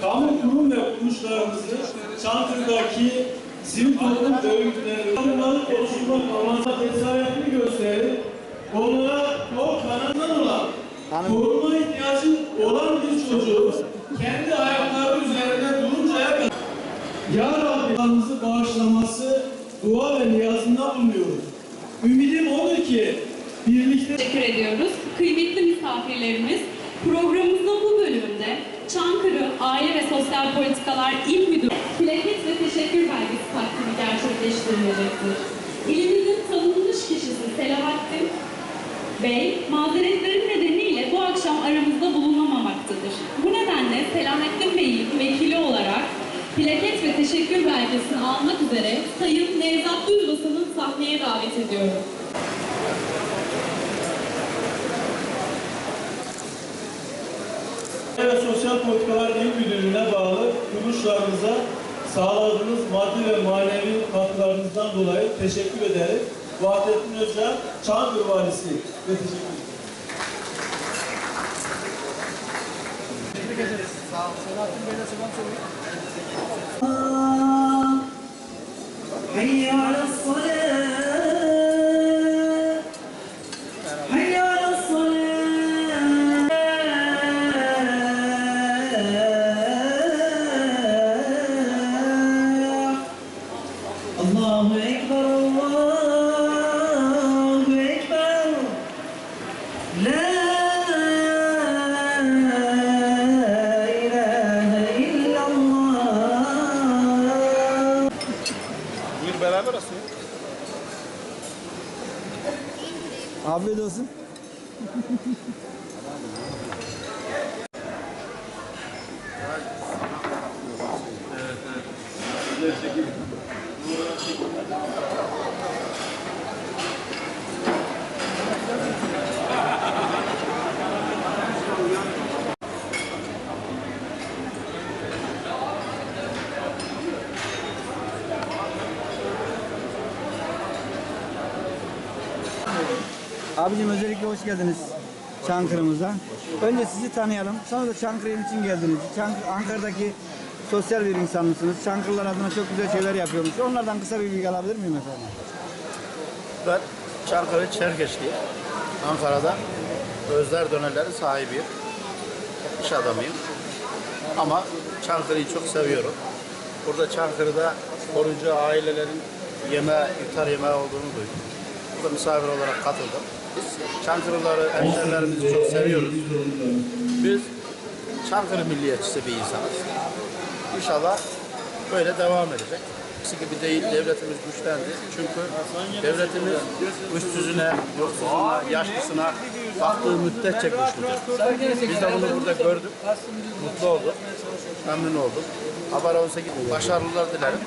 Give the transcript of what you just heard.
kamu kurum ve kuruluşlarımızı Çankırı'daki sivil toplum örgütleri kadınların oluşturmak amacıyla cesaretini gösterip onlara o kanından olan koruma ihtiyacı olan bir çocuğu kendi ayakları üzerinde duruncaya kadar Ya Rabbi kanımızı bağışlaması dua ve niyazında bulunuyoruz. Ümidim odur ki birlikte Teşekkür ediyoruz. Kıymetli misafirlerimiz, programımızın bu bölümünde Çankırı Aile ve Sosyal Politikalar İl Müdürü plaket ve teşekkür belgesi takdimi gerçekleştirilecektir. İlimizin tanınmış kişisi Selahattin Bey, mazeretleri nedeniyle bu akşam aramızda bulunamamaktadır. Bu nedenle Selahattin Bey'in vekili olarak plaket ve teşekkür belgesini almak üzere Sayın Nevzat Düzbasan'ın sahneye davet ediyorum. ve Sosyal Politikalar İl Müdürlüğü'ne bağlı kuruluşlarımıza sağladığınız maddi ve manevi katkılarınızdan dolayı teşekkür ederim. Vahdettin Özcan, Çağdır Valisi ve teşekkür ederim. Tebrik ederiz. Selahattin Bey'le selam söyleyeyim. Hayya Afiyet olsun. Abicim özellikle hoş geldiniz Çankırı'mıza. Önce sizi tanıyalım. Sonra da Çankırı için geldiniz. Çankırı, Ankara'daki sosyal bir insan mısınız? Çankırılar adına çok güzel şeyler yapıyormuş. Onlardan kısa bir bilgi alabilir miyim efendim? Ben Çankırı Çerkeşli. Ankara'da Özler Dönerleri sahibiyim. İş adamıyım. Ama Çankırı'yı çok seviyorum. Burada Çankırı'da koruyucu ailelerin yeme, iftar yemeği olduğunu duydum. Burada misafir olarak katıldım. Biz Çankırıları, hemşerilerimizi çok seviyoruz. Biz Çankırı milliyetçisi bir insanız. İnşallah böyle devam edecek. Eskisi gibi değil, devletimiz güçlendi. Çünkü devletimiz güçsüzüne, yoksuluna, yaşlısına baktığı müddetçe güçlüdür. Biz de bunu burada gördük, mutlu olduk, memnun olduk. Haber 18 başarılar dilerim.